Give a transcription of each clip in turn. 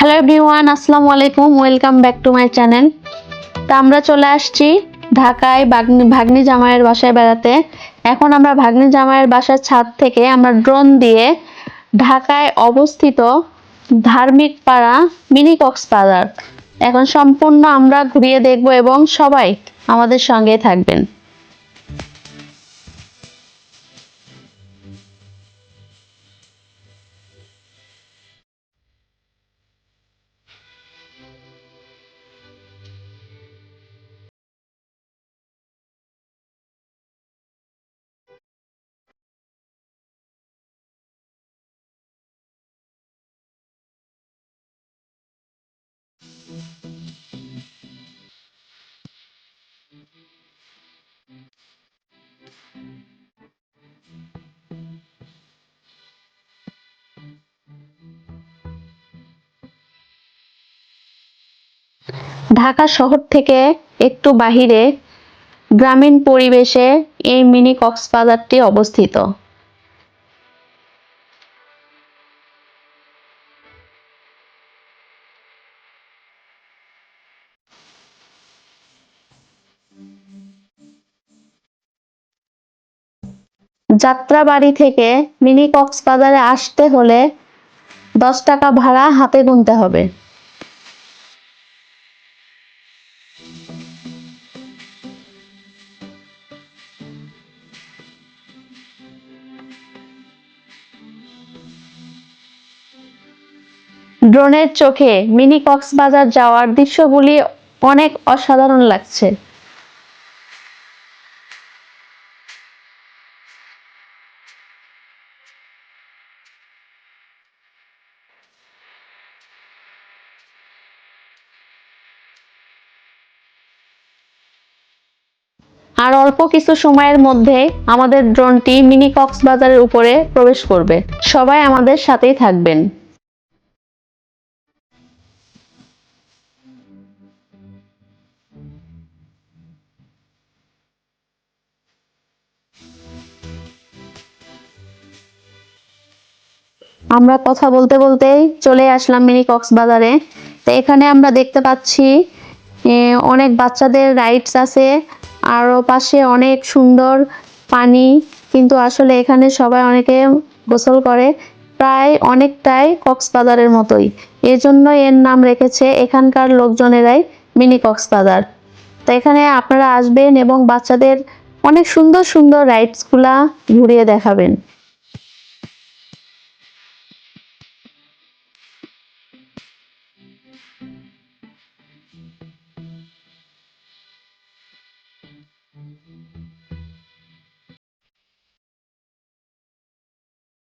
Hello everyone আসসালামু আলাইকুম welcome back to my channel তা আমরা চলে আসছি ঢাকায় ভাগ্নি জামাইয়ের বাসায় বেড়াতে। এখন আমরা ভাগ্নি জামাইয়ের বাসার ছাদ থেকে আমরা ড্রোন দিয়ে ঢাকায় অবস্থিত ধার্মিক পাড়া মিনি কক্সবাজার এখন সম্পূর্ণ আমরা ঘুরিয়ে দেখব এবং সবাই আমাদের সঙ্গে থাকবেন। ঢাকা শহর থেকে একটু বাহিরে গ্রামীণ পরিবেশে এই মিনি কক্সবাজারটি অবস্থিত। যাত্রাবাড়ি থেকে মিনি কক্সবাজারে আসতে হলে দশ টাকা ভাড়া হাতে গুনতে হবে। ড্রোনের চোখে মিনি কক্সবাজার যাওয়ার দৃশ্যগুলি অনেক অসাধারণ লাগছে। আর অল্প কিছু সময়ের মধ্যে আমাদের ড্রোনটি মিনি কক্সবাজারের উপরে প্রবেশ করবে। সবাই আমাদের সাথেই থাকবেন। আমরা কথা বলতে বলতেই চলে আসলাম মিনি কক্সবাজারে তো এখানে আমরা দেখতে পাচ্ছি অনেক বাচ্চাদের রাইডস আছে। আরও পাশে অনেক সুন্দর পানি, কিন্তু আসলে এখানে সবাই অনেকে গোসল করে, প্রায় অনেকটাই কক্সবাজারের মতোই। এজন্য এর নাম রেখেছে এখানকার লোকজনেরাই মিনি কক্সবাজার। তো এখানে আপনারা আসবেন এবং বাচ্চাদের অনেক সুন্দর সুন্দর রাইডসগুলা ঘুরিয়ে দেখাবেন।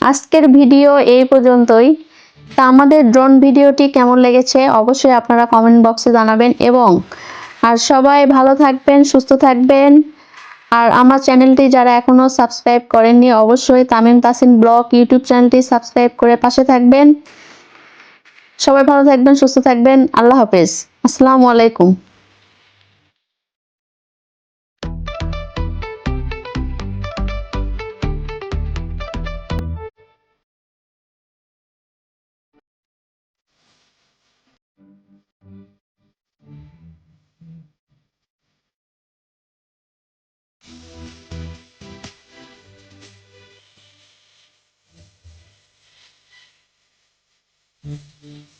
আজকের ভিডিও এই পর্যন্তই। তা আমাদের ড্রোন ভিডিওটি কেমন লেগেছে অবশ্যই আপনারা কমেন্ট বক্সে জানাবেন এবং আর সবাই ভালো থাকবেন, সুস্থ থাকবেন। আর আমার চ্যানেলটি যারা এখনও সাবস্ক্রাইব করেননি অবশ্যই তামিম তাসিন ব্লগ ইউটিউব চ্যানেলটি সাবস্ক্রাইব করে পাশে থাকবেন। সবাই ভালো থাকবেন, সুস্থ থাকবেন। আল্লাহ হাফেজ। আসসালামু আলাইকুম। Mm-hmm.